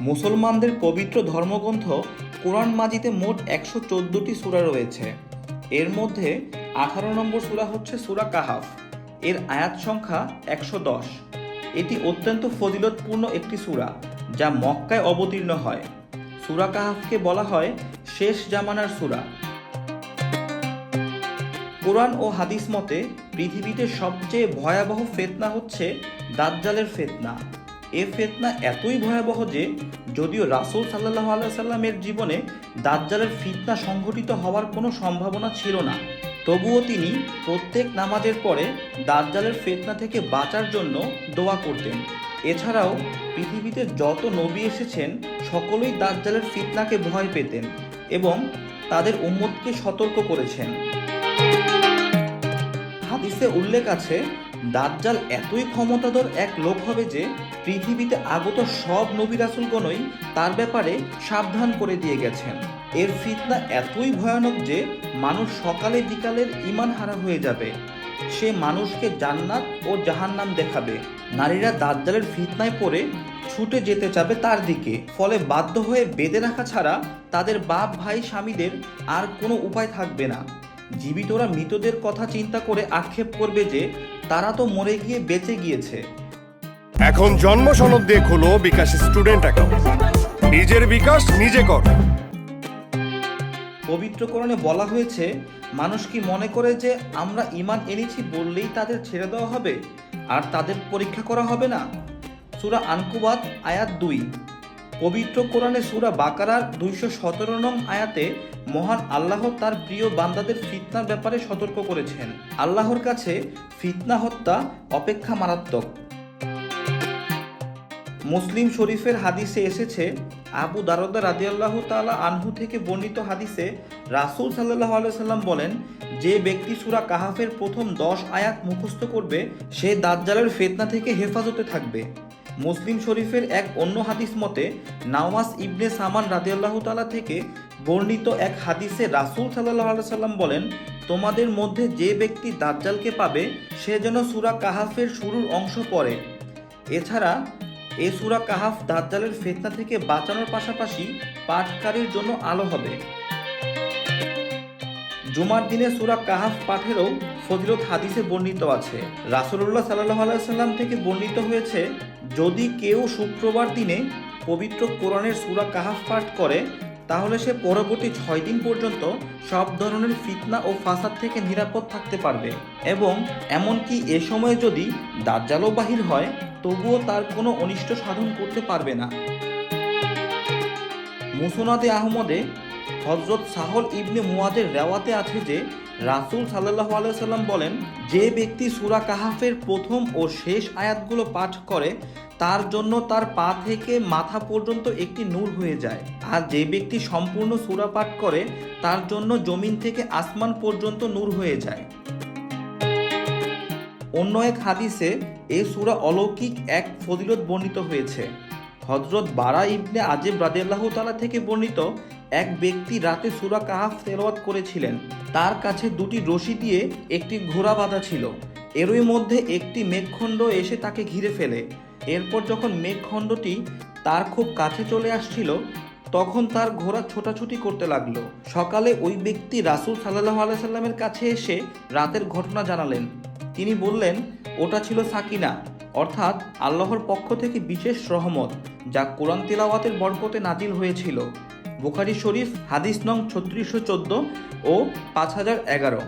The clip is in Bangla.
মুসলমানদের পবিত্র ধর্মগ্রন্থ কোরআন মাজিতে মোট একশো চোদ্দোটি সূরা রয়েছে। এর মধ্যে আঠারো নম্বর সূরা হচ্ছে সুরা কাহাফ। এর আয়াত সংখ্যা একশো দশ। এটি অত্যন্ত ফজিলতপূর্ণ একটি সূরা, যা মক্কায় অবতীর্ণ হয়। সূরা কাহাফকে বলা হয় শেষ জামানার সূরা। কোরআন ও হাদিস মতে পৃথিবীতে সবচেয়ে ভয়াবহ ফেতনা হচ্ছে দাজ্জালের ফেতনা। এ ফেতনা এতই ভয়াবহ যে, যদিও রাসূল সাল্লাহ সাল্লামের জীবনে দাজ্জালের ফিতনা সংঘটিত হওয়ার কোনো সম্ভাবনা ছিল না। তবুও তিনি প্রত্যেক নামাজের পরে দাজ্জালের ফেতনা থেকে বাঁচার জন্য দোয়া করতেন। এছাড়াও পৃথিবীতে যত নবী এসেছেন, সকলেই দাজ্জালের ফিতনাকে ভয় পেতেন এবং তাদের উম্মতকে সতর্ক করেছেন। হাদিসে উল্লেখ আছে দাজ্জাল এতই ক্ষমতাধর এক লোক হবে যে পৃথিবীতে আগত সব নবী রাসুলগণই তার ব্যাপারে সাবধান করে দিয়ে গেছেন। এর ফিতনা এতই ভয়ানক যে মানুষ সকালে বিকালের ইমান হারা হয়ে যাবে। সে মানুষকে জান্নাত ও জাহান্নাম দেখাবে। নারীরা দাজ্জালের ফিতনায় পড়ে ছুটে যেতে চাবে তার দিকে, ফলে বাধ্য হয়ে বেঁধে রাখা ছাড়া তাদের বাপ, ভাই, স্বামীদের আর কোনো উপায় থাকবে না। জীবিতরা মৃতদের কথা চিন্তা করে আক্ষেপ করবে যে তারা তো মরে গিয়ে বেঁচে গিয়েছে। এখন জন্ম সনদ দিয়ে খোলো বিকাশ স্টুডেন্ট অ্যাকাউন্ট। নিজের বিকাশ নিজে কর। পবিত্রকরণে বলা হয়েছে মানুষ কি মনে করে যে আমরা ইমান এনেছি বললেই তাদের ছেড়ে দেওয়া হবে? আর তাদের পরীক্ষা করা হবে না? সুরা আনকুবাত আয়াত দুই। পবিত্র কোরআনে সুরা বাকারার দুইশো সতেরো নং আয়াতে মহান আল্লাহ তার প্রিয় বান্দাদের ফিতনার ব্যাপারে সতর্ক করেছেন। আল্লাহর কাছে ফিতনা, হত্যা অপেক্ষা মারাত্মক। মুসলিম শরীফের হাদিসে এসেছে, আবু দারদা রাদিয়াল্লাহু তাআলা আনহু থেকে বর্ণিত হাদিসে রাসূল আলাইহি সাল্লাম বলেন, যে ব্যক্তি সুরা কাহাফের প্রথম দশ আয়াত মুখস্থ করবে, সে দাজ্জালের ফেতনা থেকে হেফাজতে থাকবে। মুসলিম শরীফের এক অন্য হাদিস মতে নাওয়াস ইবনে সামান রাদিয়াল্লাহু তাআলা থেকে বর্ণিত এক হাদিসে রাসূল সাল্লাহ সাল্লাম বলেন, তোমাদের মধ্যে যে ব্যক্তি দাজ্জালকে পাবে, সে যেন সুরা কাহাফের শুরুর অংশ পড়ে। এছাড়া, এ সুরা কাহাফ দাজ্জালের ফেতনা থেকে বাঁচানোর পাশাপাশি পাঠকারীর জন্য আলো হবে। জুমার দিনে সুরা কাহাফ পাঠেরও ফজিলত হাদিসে বর্ণিত আছে। রাসূলুল্লাহ সাল্লাহ আলাইসাল্লাম থেকে বর্ণিত হয়েছে যদি কেউ শুক্রবার দিনে পবিত্র কোরআনের সুরা কাহাফ পাঠ করে, তাহলে সে পরবর্তী ছয় দিন পর্যন্ত সব ধরনের ফিতনা ও ফাসাদ থেকে নিরাপদ থাকতে পারবে এবং এমনকি এ সময়ে যদি দাজ্জালও বাহির হয়, তবুও তার কোনো অনিষ্ট সাধন করতে পারবে না। মুসনাদে আহমদে হজরত সাহল ইবনে মুয়াদের রেওয়াতে আছে যে রাসূল সাল্লাহ আলাইসাল্লাম বলেন, যে ব্যক্তি সুরা কাহাফের প্রথম ও শেষ আয়াতগুলো পাঠ করে, তার জন্য তার পা থেকে মাথা পর্যন্ত একটি নূর হয়ে যায়। আর যে ব্যক্তি সম্পূর্ণ সুরা পাঠ করে, তার জন্য জমিন থেকে আসমান পর্যন্ত নূর হয়ে যায়। অন্য এক হাদিসে এ সুরা অলৌকিক এক ফজিলত বর্ণিত হয়েছে। হজরত বারা ইবনে আজেব রাদিয়াল্লাহু তাআলা থেকে বর্ণিত এক ব্যক্তি রাতে সুরা কাহাফ তেলাওয়াত করেছিলেন। তার কাছে দুটি রশি দিয়ে একটি ঘোড়া বাঁধা ছিল। এরই মধ্যে একটি মেঘখণ্ড এসে তাকে ঘিরে ফেলে। এরপর যখন মেঘখণ্ডটি তার খুব কাছে চলে আসছিল, তখন তার ঘোড়া ছোটাছুটি করতে লাগল। সকালে ওই ব্যক্তি রাসূল সাল্লাহ আলাইসাল্লামের কাছে এসে রাতের ঘটনা জানালেন। তিনি বললেন, ওটা ছিল সাকিনা, অর্থাৎ আল্লাহর পক্ষ থেকে বিশেষ রহমত, যা কোরআন তিলাওয়াতের বরকতে নাজিল হয়েছিল। বুখারি শরীফ হাদিস নং ছত্রিশশো চোদ্দ ও পাঁচ হাজার এগারো।